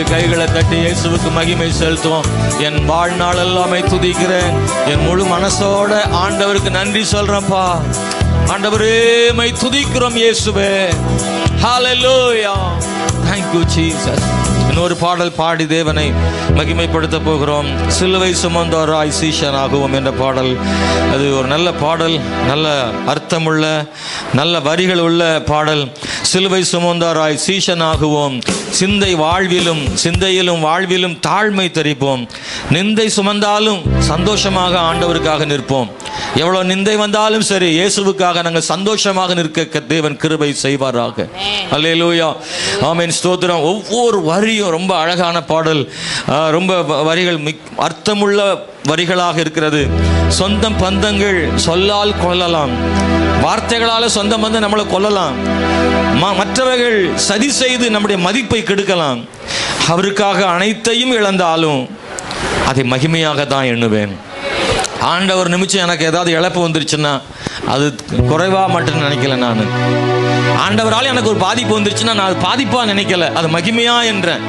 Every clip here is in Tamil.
என்று கைகளை தட்டி இயேசுவுக்கு மகிமை செலுத்துவோம். என் வாழ்நாள் எல்லாமே துதிக்கிறேன். என் முழு மனசோட ஆண்டவருக்கு நன்றி சொல்றேன்ப்பா. ஆண்டவரே மை துதிக்கிறோம் இயேசுவே. ஹalleluya thank you jesus. இன்னொரு பாடல் பாடி தேவனை மகிமைப்படுத்த போகிறோம். சிலுவை சுமந்தோராய் சீஷனாகுவோம் என்ற பாடல். அது ஒரு நல்ல பாடல் நல்ல அர்த்தமுள்ள நல்ல வரிகள் உள்ள பாடல். சிலுவை சுமந்தோராய் சீஷனாகுவோம். சிந்தை வாழ்விலும் சிந்தையிலும் வாழ்விலும் தாழ்மை தரிப்போம். நிந்தை சுமந்தாலும் சந்தோஷமாக ஆண்டவருக்காக நிற்போம். எவ்வளவு நிந்தை வந்தாலும் சரி இயேசுவுக்காக நாங்கள் சந்தோஷமாக நிற்க தேவன் கிருபை செய்வாராக. அல்லேலூயா ஆமென். ஸ்தோத்திரம். ஒவ்வொரு வரியும் ரொம்ப அழகான பாடல் ரொம்ப வரிகள் மிக் அர்த்தமுள்ள வரிகளாக இருக்கிறது. சொந்தம் பந்தங்கள் சொல்லால் கொள்ளலாம் வார்த்தைகளால சொந்தம் வந்து நம்மளை கொல்லலாம். மற்றவர்கள் சதி செய்து நம்முடைய மதிப்பை கெடுக்கலாம். அவருக்காக அனைத்தையும் இழந்தாலும் அதை மகிமையாக தான் எண்ணுவேன். ஆண்டவர் நிமிஷம் எனக்கு ஏதாவது இழப்பு வந்துருச்சுன்னா அது குறைவா மட்டும் நினைக்கல நான். ஆண்டவரால் எனக்கு ஒரு பாதிப்பு வந்துருச்சுன்னா நான் அது பாதிப்பாக நினைக்கல. அது மகிமையா என்றேன்.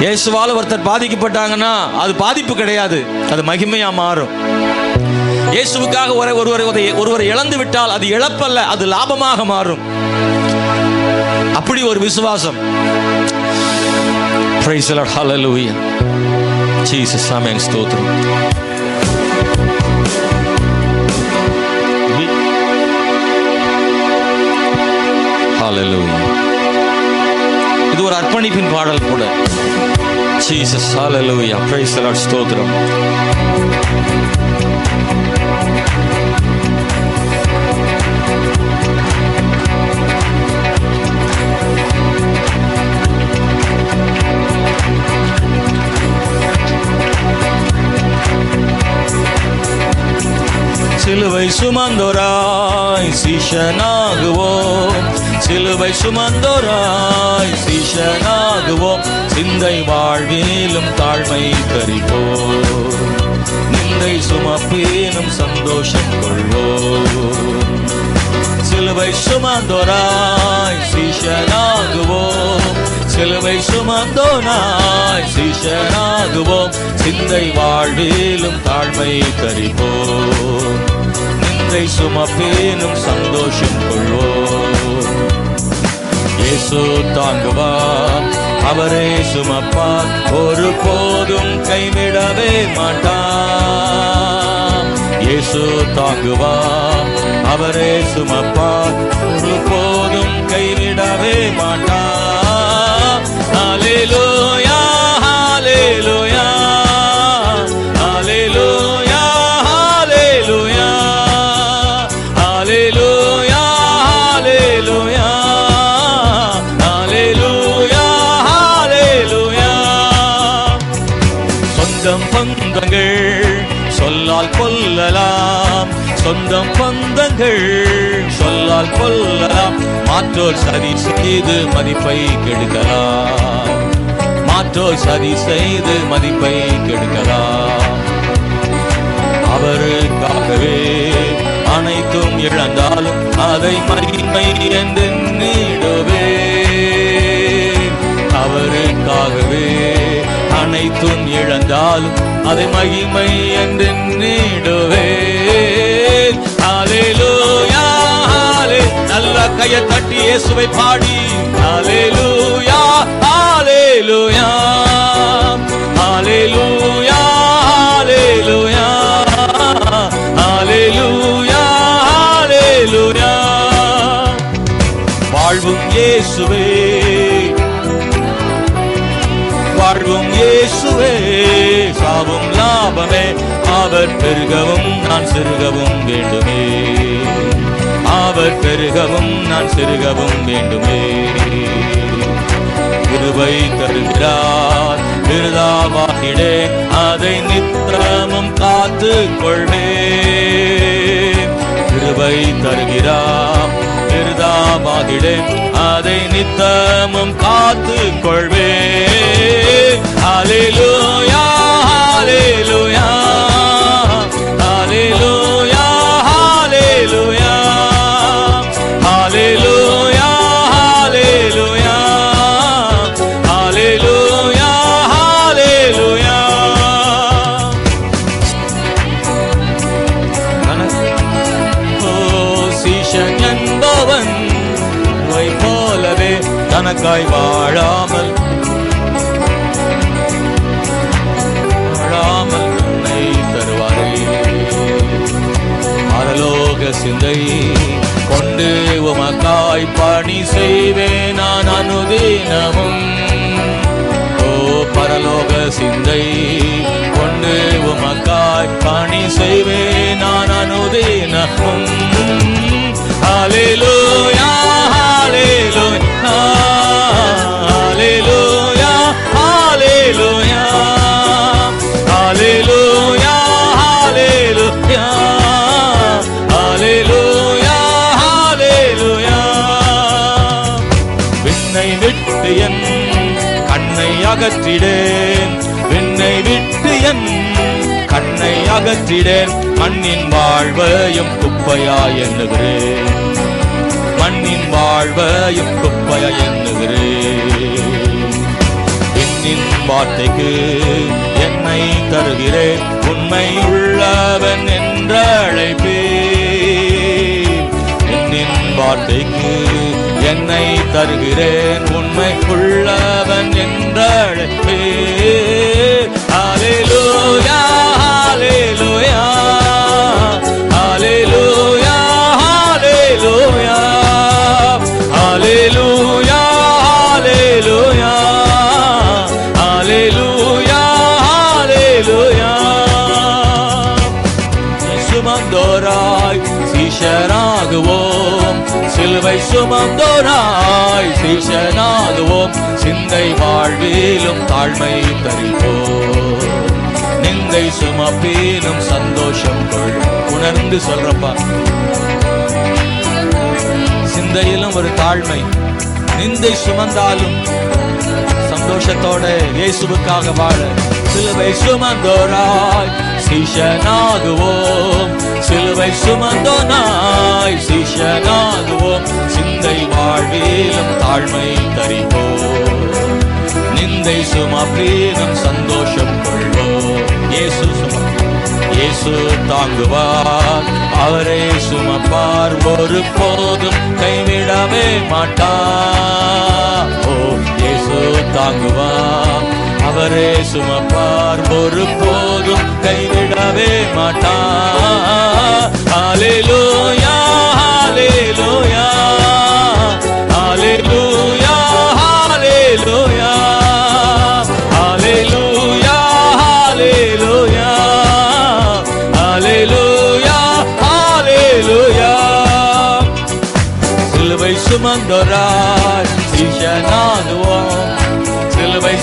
இயேசுவால் ஒருத்தர் பாதிக்கப்பட்டாங்கன்னா அது பாதிப்பு கிடையாது. அது மகிமையா மாறும். இயேசுவுக்காக ஒரு ஒருவரை ஒருவரை இழந்து விட்டால் அது இழப்பல்ல அது லாபமாக மாறும். அப்படி ஒரு விசுவாசம். Praise the Lord. Hallelujah. Jesus, Amen. ஸ்தோத்திரம். இது பாடல் கூட. ஜீசஸ் ஹalleluya praise the Lord ஸ்தோத்திரம். சிலுவை சுமந்தோராய் சீஷனாகுவோம். சிலுவை சுமந்தோராய் ஆகுவோம் சிந்தை வாழ்விலும் தாழ்மை கறிப்போம் நிந்தை சுமப்பேனும் சந்தோஷம் கொள்வோ சிலுவை சுமந்தோராய் சீஷனாகுவோம். சிலுவை சுமந்தோனாய் சீஷனாகுவோம். சிந்தை வாழ்விலும் தாழ்மை கறிப்போம் நிந்தை சுமப்பேனும் சந்தோஷம் கொள்வோம். இயேசு தாங்குவார். அவரே சுமப்பா ஒரு போதும் கைவிடவே மாட்டார் இயேசு தாங்குவார் அவரே சுமப்பா ஒரு போதும் கைவிடவே மாட்டார் நாளிலோ பந்தம் பந்தங்கள். சொல்லால் கொல்லலாம். மாற்றோர் சதி செய்து மதிப்பை கெடுக்கலாம். மாற்றோர் சதி செய்து மதிப்பை கெடுக்கலாம். அவருக்காகவே அனைத்தும் இழந்தாலும் அதை மகிமை என்று நீடுவே அவருக்காகவே அனைத்தும் இழந்தாலும் அதை மகிமை என்று நீடு கையை தட்டி இயேசுவை பாடி. ஹalleluya ஹalleluya ஹalleluya ஹalleluya ஹalleluya ஹalleluya. வாழ்வும் இயேசுவே. வாழ்வும் இயேசுவே. சாவும் லாபமே. அவர் பெருகவும் நான் சிறுகவும் வேண்டுமே. அவர் பெருகவும் நான் செருகவும் வேண்டுமே. கிருபை தருகிறார் விருதாவாகிடே அதை நித்திரமும் காத்து கொள்வே கிருபை தருகிறார் விருதாவாகிடே அதை நித்தமும் காத்து கொள்வே ஹalleluya. தனக்காய் வாழாமல் வாழாமல் என்னை தருவாரே. பரலோக சிந்தை கொண்டு உமக்காய் பணி செய்வேன் நான் அனுதினமும். ஓ பரலோக சிந்தை கொண்டு உமக்காய் பணி செய்வேன் நான் அனுதினமும். Hallelujah, hallelujah. அகற்றிடேன். விண்ணை விட்டு என் கண்ணை அகற்றிடேன். மண்ணின் வாழ்வையும் குப்பையா எண்ணுகிறேன். மண்ணின் வாழ்வையும் குப்பையா எண்ணுகிறேன். என்னின் வார்த்தைக்கு என்னை தருகிறேன். உண்மை உள்ளவன் என்ற அழைப்பே என்னின் வார்த்தைக்கு என்னை தருகிறேன் உண்மைக்குள்ளவன் என்றழைப்பே. போராய் சீஷனாகுவோம் சிந்தை வாழ்விலும் தாழ்மை தரிப்போம் நிந்தை சுமப்பீனும் சந்தோஷம் கொள். உணர்ந்து சொல்றப்பா. சிந்தையிலும் ஒரு தாழ்மை. நிந்தை சுமந்தாலும் சந்தோஷத்தோட இயேசுவுக்காக வாழ. சிலுவை சுமந்தோராய் சீஷனாகுவோம் சிலுவை சுமந்தோனாய். தாழ்மை தரிப்போம் நிந்தை சுமப்பீனும் சந்தோஷம் கொள்வோ இயேசு சும இயேசு தாங்குவார். அவரே சுமப்பார். ஒரு போதும் கைவிடவே மாட்டார் ஓ இயேசு தாங்குவார். அவரே சுமப்பார். ஒரு போதும் கைவிடவே மாட்டார் ஹalleluya ஹalleluya.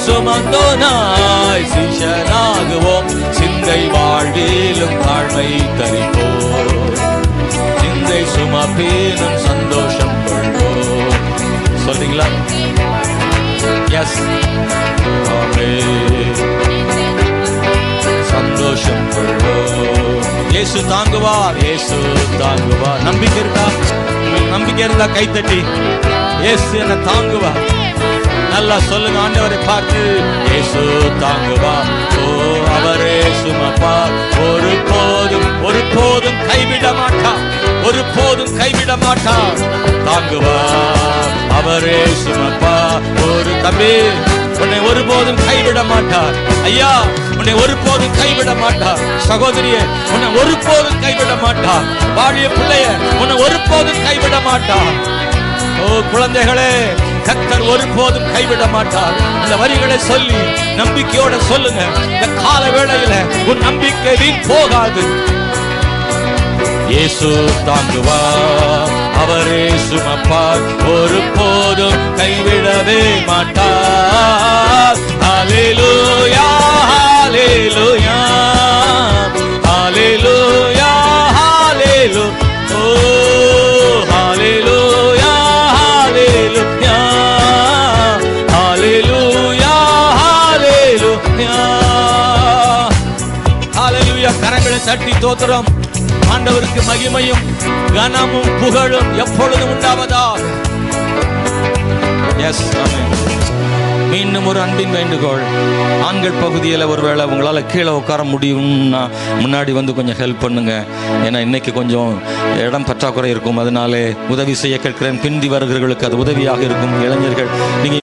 சுமந்தோனாய் சீஷனாகுவோம் சிந்தை வாழ்விலும் தாழ்மை தரிப்போம். சிந்தை சுமப்பேனும் சந்தோஷம் கொள்வோம். சொல்றீங்களா? எஸ் சந்தோஷம் கொள்வோம். இயேசு தாங்குவார். இயேசு தாங்குவார். நம்பிக்கை இருக்கா? நம்பிக்கை இருந்தா கைத்தட்டி. இயேசு என்ன தாங்குவார். நல்லா சொல்லுங்க ஆண்டவரை பார்த்து. இயேசு தாங்குவா. ஓ அவரே சுமப்பார் ஒரு போதும் ஒரு போதும் கைவிட மாட்டார் ஒரு போதும் கைவிட மாட்டார் தாங்குவா. அவரே சுமப்பா. ஒரு தம்பி உன்னை ஒருபோதும் கைவிட மாட்டார் ஐயா உன்னை ஒருபோதும் கைவிட மாட்டார் சகோதரிய உன்னை ஒருபோதும் கைவிட மாட்டார் வாழிய பிள்ளைய உன்னை ஒருபோதும் கைவிட மாட்டார் ஓ குழந்தைகளே கத்தர் ஒருபோதும் கைவிட மாட்டார். அந்த வரிகளை சொல்லி நம்பிக்கையோட சொல்லுங்க. இந்த கால வேளையில உன் நம்பிக்கை வீண் போகாது. இயேசு தாங்குவா அவரே சுமப்பார். ஒரு போதும் கைவிடவே மாட்டார். ஹalleluya ஹalleluya. ஸ்தோத்திரம். ஆண்டவருக்கு மகிமையும் கனமும் புகழும் எப்பொழுதும் உண்டாவதா எஸ் மீண்டும் ஒரு அன்பின் வேண்டுகோள். ஆண்கள் பகுதியில் ஒருவேளை உங்களால் கீழே உட்கார முடியும்னா முன்னாடி வந்து கொஞ்சம் ஹெல்ப் பண்ணுங்க. ஏன்னா இன்னைக்கு கொஞ்சம் இடம் பற்றாக்குறை இருக்கும். அதனாலே உதவி செய்ய கேட்கிறேன். பிந்தி வருகிறவர்களுக்கு அது உதவியாக இருக்கும். இளைஞர்கள் நீங்கள்